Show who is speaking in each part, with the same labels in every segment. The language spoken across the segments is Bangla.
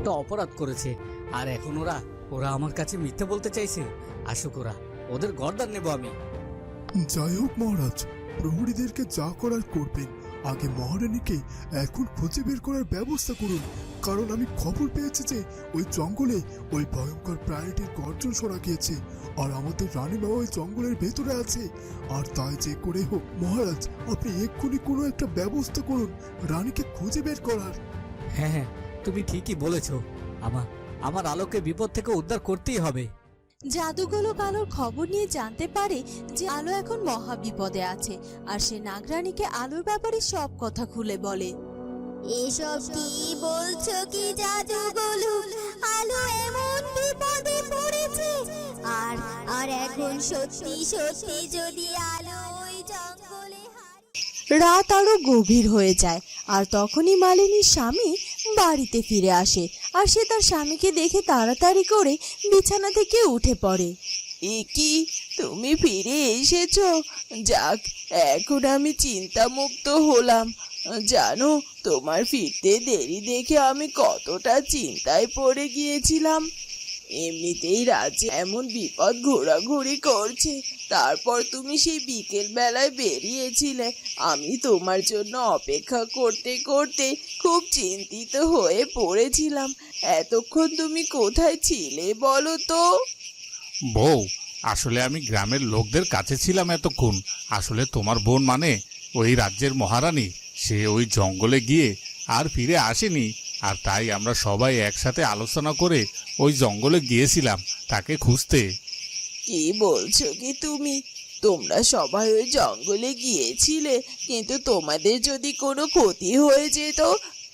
Speaker 1: একটা অপরাধ করেছে। আর এখন ওরা ওরা আমার কাছে মিথ্যে বলতে চাইছে। আসুক ওরা ওদের গর্দান নেব আমি।
Speaker 2: যাই হোক মহারাজ প্রহরীদেরকে যা করার করবেন। আগে মহারানীকে এখন খুঁজে বের করার ব্যবস্থা করুন। কারণ আমি খবর পেয়েছি যে ওই জঙ্গলে ওই ভয়ঙ্কর প্রাণীটির গর্জন শোনা গিয়েছে। আর আমাদের রানীমা ওই জঙ্গলের ভেতরে আছে। আর তাই যে করে হোক মহারাজ আপনি এক্ষুনি কোনো একটা ব্যবস্থা করুন রানীকে খুঁজে বের করার।
Speaker 1: হ্যাঁ হ্যাঁ তুমি ঠিকই বলেছ। আমার আমার আলোকে বিপদ থেকে উদ্ধার করতেই হবে।
Speaker 3: জাদুগোলক আলোর খবর নিয়ে জানতে পারে যে আলো এখন মহা বিপদে আছে আর সে নাগরানীকে আলোর ব্যাপারে সব কথা খুলে বলে।
Speaker 4: এসব কি বলছো কি জাদুগুলো আলো এমন বিপদে পড়েছে। আর আর এখন সত্যি সত্যি যদি আলো ওই জঙ্গলে হারিয়ে
Speaker 3: রাত আরও গভীর হয়ে যায় আর তখনই মালিনীর স্বামী বাড়িতে ফিরে আসে আর সে তার স্বামীকে দেখে তাড়াতাড়ি করে বিছানা থেকে উঠে পড়ে।
Speaker 5: এ কি? তুমি ফিরে এসেছ? যাক, এখন আমি চিন্তামুক্ত হলাম। জানো, তোমার ফিরতে দেরি দেখে আমি কতটা চিন্তায় পড়ে গিয়েছিলাম। এমনিতেই রাজ্যে এমন বিপদ ঘোরাঘুরি করছে। তারপর তুমি সেই বিকেল বেলায় বেরিয়েছিলে। আমি তোমার জন্য অপেক্ষা করতে করতে খুব চিন্তিত হয়ে পড়েছিলাম। এতক্ষণ তুমি কোথায় ছিলে বলো তো?
Speaker 6: বউ, আসলে আমি গ্রামের লোকদের কাছে ছিলাম এতক্ষণ। আসলে তোমার বোন মানে ওই রাজ্যের মহারানী। সে ওই জঙ্গলে গিয়ে আর ফিরে আসেনি। আর তাই আমরা সবাই একসাথে আলোচনা করে ওই জঙ্গলে গিয়েছিলাম তাকে খুঁজতে।
Speaker 5: কি বলছো কি তুমি? তোমরা সবাই ওই জঙ্গলে গিয়েছিলে, কিন্তু তোমাদের যদি কোনো ক্ষতি হয়ে যেত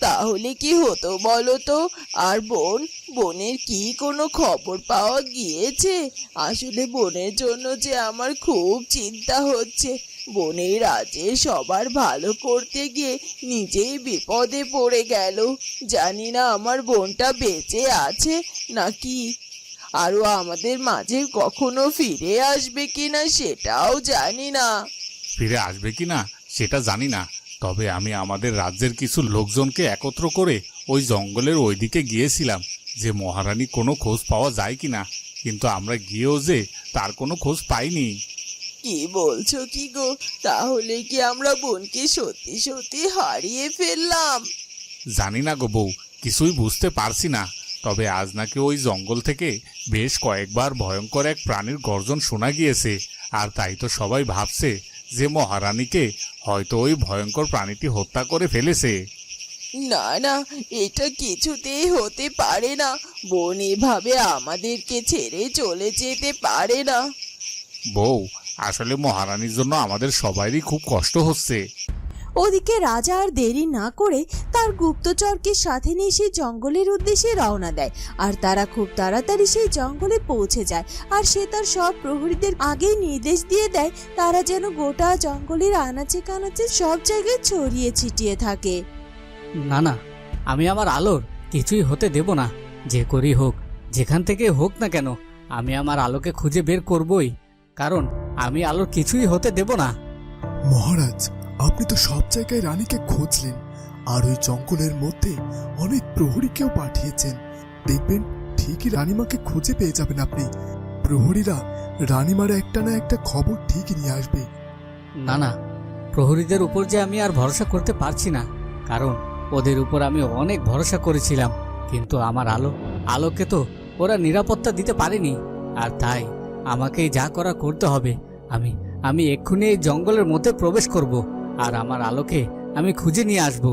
Speaker 5: তাহলে কি হতো বলো তো? আর বোন, বোনের কি কোনো খবর পাওয়া গিয়েছে? আসলে বোনের জন্য যে আমার খুব চিন্তা হচ্ছে। বোনের রাজে সবার ভালো করতে গিয়ে নিজেই বিপদে পড়ে গেল। জানি না আমার বোনটা বেঁচে আছে নাকি? আরও আমাদের মাঝে কখনো ফিরে আসবে কিনা সেটাও জানি না।
Speaker 6: ফিরে আসবে কিনা সেটা জানি না। তবে আমি আমাদের রাজ্যের কিছু লোকজনকে একত্র করে ওই জঙ্গলের ওইদিকে গিয়েছিলাম যে মহারানী কোনো খোঁজ পাওয়া যায় কি না কিন্তু আমরা গিয়েও যে তার কোনো খোঁজ পাইনি।
Speaker 5: কি বলছো কি গো? তাহলে কি আমরা বোনকে সত্যি সত্যি হারিয়ে ফেললাম?
Speaker 6: জানি না গো বউ কিছুই বুঝতে পারছি না। তবে আজ নাকি ওই জঙ্গল থেকে বেশ কয়েকবার ভয়ঙ্কর এক প্রাণীর গর্জন শোনা গিয়েছে। আর তাই তো সবাই ভাবছে যে মহারানীকে হয়তো ওই ভয়ঙ্কর প্রাণীটি হত্যা করে ফেলেছে।
Speaker 5: না না এটা কিছুতেই হতে পারে না। বোন এভাবে আমাদেরকে ছেড়ে চলে যেতে পারে না।
Speaker 6: বউ আসলে মহারানীর জন্য আমাদের সবারই খুব কষ্ট হচ্ছে।
Speaker 3: ওদিকে রাজা আর দেরি না করে তার গুপ্তচরকে সাথে নিয়ে সেই জঙ্গলের উদ্দেশ্যে রওনা দেয়। আর তারা খুব তাড়াতাড়ি সেই জঙ্গলে পৌঁছে যায়। আর সে তার সব প্রহরীদের আগেই নির্দেশ দিয়ে দেয় তারা যেন গোটা জঙ্গলের আনাচে কানাচে সব জায়গায় ছড়িয়ে ছিটিয়ে থাকে।
Speaker 1: না না আমি আমার আলোর কিছুই হতে দেব না। যে করি হোক যেখান থেকে হোক না কেন আমি আমার আলোকে খুঁজে বের করবই। কারণ আমি আলোর কিছুই হতে দেব না।
Speaker 2: মহারাজ আপনি তো সব জায়গায় রানীকে খুঁজলেন, আর ওই জঙ্গলের মধ্যে অনেক প্রহরীকেও পাঠিয়েছেন। দেখবেন ঠিকই রানীমাকে খুঁজে পেয়ে যাবেন আপনি। প্রহরীরা রানীমার একটা না একটা খবর ঠিকই নিয়ে আসবে।
Speaker 1: না না, প্রহরীদের উপর যে আমি আর ভরসা করতে পারছি না, কারণ ওদের উপর আমি অনেক ভরসা করেছিলাম, কিন্তু আমার আলো, আলোকে তো ওরা নিরাপত্তা দিতে পারেনি, আর তাই আমাকে যা করা করতে হবে, আমি আমি এক্ষুনি এই জঙ্গলের মধ্যে প্রবেশ করব। আর আমার আলোকে আমি খুঁজে নিয়ে আসব।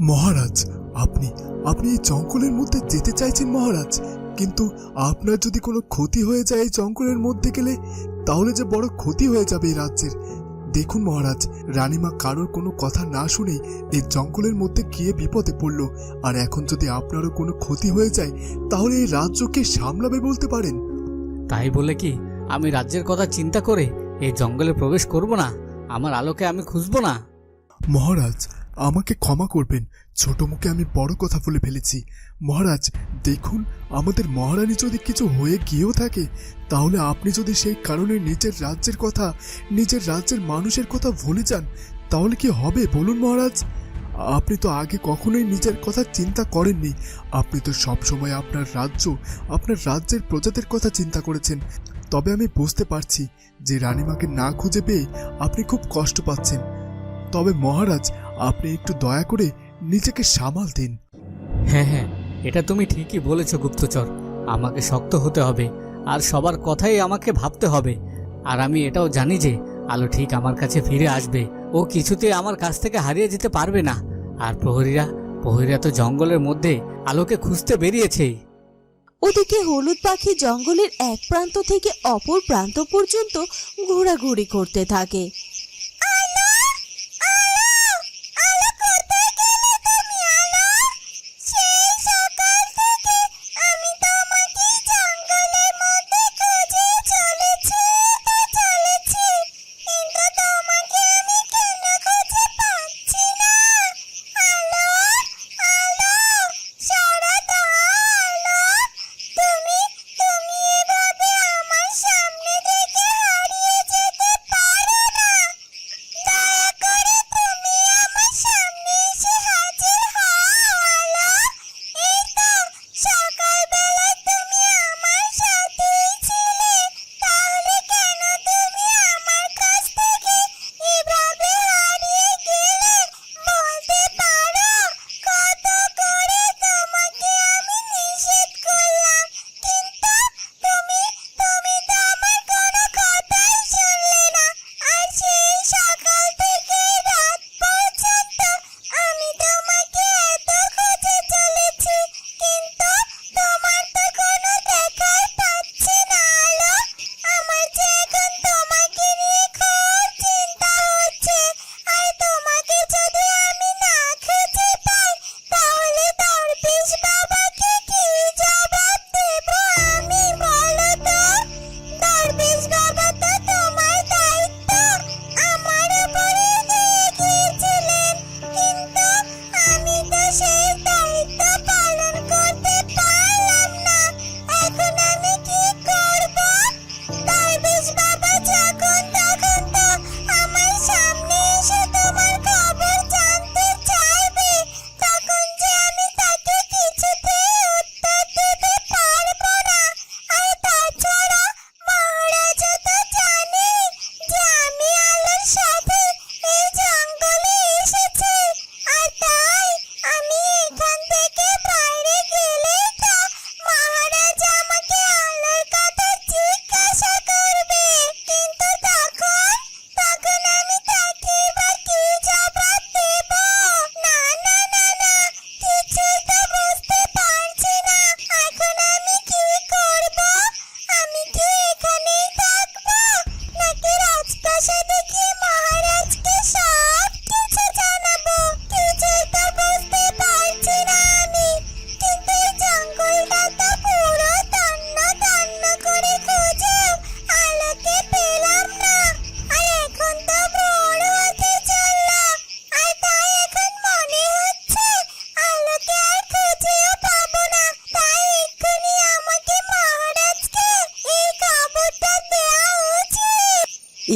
Speaker 2: মহারাজ আপনি আপনি এই জঙ্গলের মধ্যে যেতে চাইছেন মহারাজ কিন্তু আপনার যদি কোনো ক্ষতি হয়ে যায় এই জঙ্গলের মধ্যে গেলে তাহলে যে বড় ক্ষতি হয়ে যাবে এই রাজ্যের। দেখুন মহারাজ রানীমা কারোর কোনো কথা না শুনেই এই জঙ্গলের মধ্যে গিয়ে বিপদে পড়ল। আর এখন যদি আপনারও কোনো ক্ষতি হয়ে যায় তাহলে এই রাজ্যকে সামলাবে বলতে পারেন।
Speaker 1: তাই বলে কি আমি রাজ্যের কথা চিন্তা করে এই জঙ্গলে প্রবেশ করব না? আমার আলোকে আমি খুঁজবো না।
Speaker 2: মহারাজ, আমাকে ক্ষমা করবেন। ছোট মুখে আমি বড় কথা বলে ফেলেছি। মহারাজ, দেখুন, আমাদের মহারানী যদি কিছু হয়ে গিয়েও থাকে, তাহলে আপনি যদি সেই কারণে নিজের রাজ্যের কথা, নিজের রাজ্যের মানুষের কথা ভুলে যান, তাহলে কি হবে বলুন মহারাজ? আপনি তো আগে কখনোই নিজের কথা চিন্তা করেননি। আপনি তো সবসময় আপনার রাজ্য, আপনার রাজ্যের প্রজাদের কথা চিন্তা করেছেন। তবে আমি বুঝতে পারছি যে রানীমাকে না খুঁজে পেয়ে আপনি খুব কষ্ট পাচ্ছেন। তবে মহারাজ, আপনি একটু দয়া করে নিজেকে সামাল দিন।
Speaker 1: হ্যাঁ হ্যাঁ এটা তুমি ঠিকই বলেছ, গুপ্তচর। আমাকে শক্ত হতে হবে, আর সবার কথাই আমাকে ভাবতে হবে। আর আমি এটাও জানি যে আলো ঠিক আমার কাছে ফিরে আসবে, ও কিছুতে আমার কাছ থেকে হারিয়ে যেতে পারবে না। আর প্রহরীরা প্রহরীরা তো জঙ্গলের মধ্যে আলোকে খুঁজতে বেরিয়েছেই
Speaker 3: ওদিকে হলুদ পাখি জঙ্গলের এক প্রান্ত থেকে অপর প্রান্ত পর্যন্ত ঘোরাঘুরি করতে থাকে।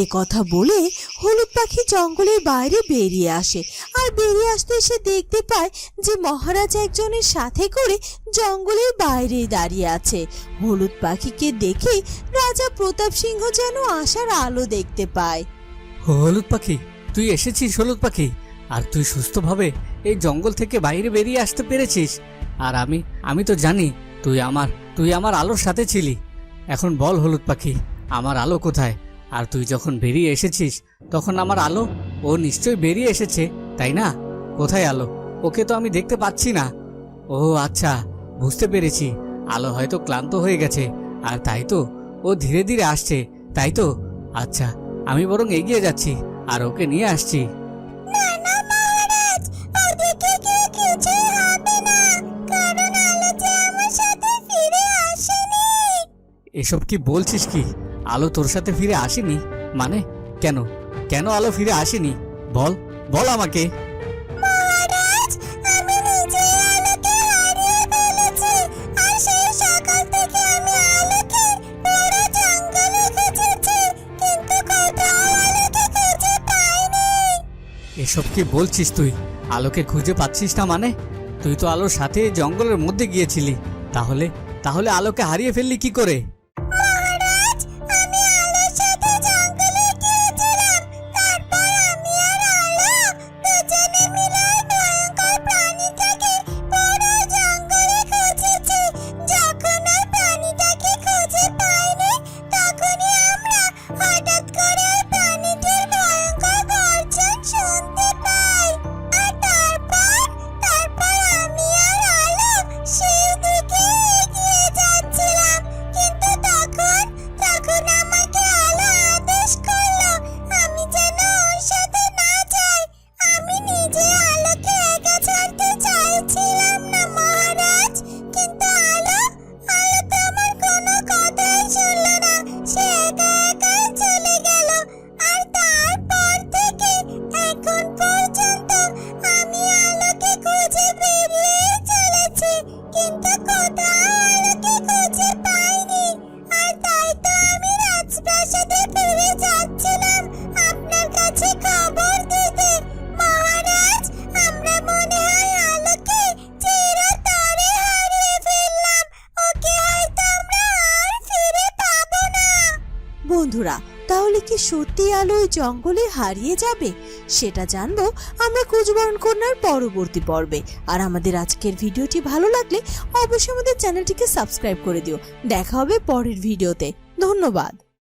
Speaker 3: এ কথা বলে হলুদ পাখি জঙ্গলের বাইরে বেরিয়ে আসে। আর বেরিয়ে আসতে সে দেখতে পায় যে মহারাজ একজনের সাথে করে জঙ্গলের বাইরে দাঁড়িয়ে আছে। হলুদ পাখিকে দেখে রাজা প্রতাপ সিংহ যেন আসার আলো দেখতে পায়।
Speaker 1: হলুদ পাখি, তুই এসেছিস হলুদ পাখি? আর তুই সুস্থভাবে এই জঙ্গল থেকে বাইরে বেরিয়ে আসতে পেরেছিস? আর আমি আমি তো জানি তুই আমার তুই আমার আলোর সাথে ছিলি। এখন বল হলুদ পাখি, আমার আলো কোথায়? আর তুই যখন বেরিয়ে এসেছিস তখন আমার আলো ও নিশ্চয়ই বেরিয়ে এসেছে তাই না? কোথায় আলো? ওকে তো আমি দেখতে পাচ্ছি না। ও আচ্ছা বুঝতে পেরেছি। আলো হয়তো ক্লান্ত হয়ে গেছে। আর তাই তো ও ধীরে ধীরে আসছে তাই তো? আচ্ছা আমি বরং এগিয়ে যাচ্ছি আর ওকে নিয়ে আসছি। এসব কি বলছিস কি? আলো তোর সাথে ফিরে আসেনি? মানে কেন? কেন আলো ফিরে আসেনি? বল বল আমাকে। এসব কি বলছিস তুই?
Speaker 3: আলোকে খুঁজে পাচ্ছিস না মানে? তুই তো আলোর সাথে জঙ্গলের মধ্যে গিয়েছিলি। তাহলে তাহলে আলোকে হারিয়ে ফেললি কি করে?
Speaker 7: বন্ধুরা, তাহলে কি সত্যি আলোয় জঙ্গলে হারিয়ে যাবে? সেটা জানব আমরা কুচবরণ কন্যার পরবর্তী পর্বে। আর আমাদের আজকের ভিডিওটি ভালো লাগলে অবশ্যই আমাদের চ্যানেলটিকে সাবস্ক্রাইব করে দিও। দেখা হবে পরের ভিডিওতে। ধন্যবাদ।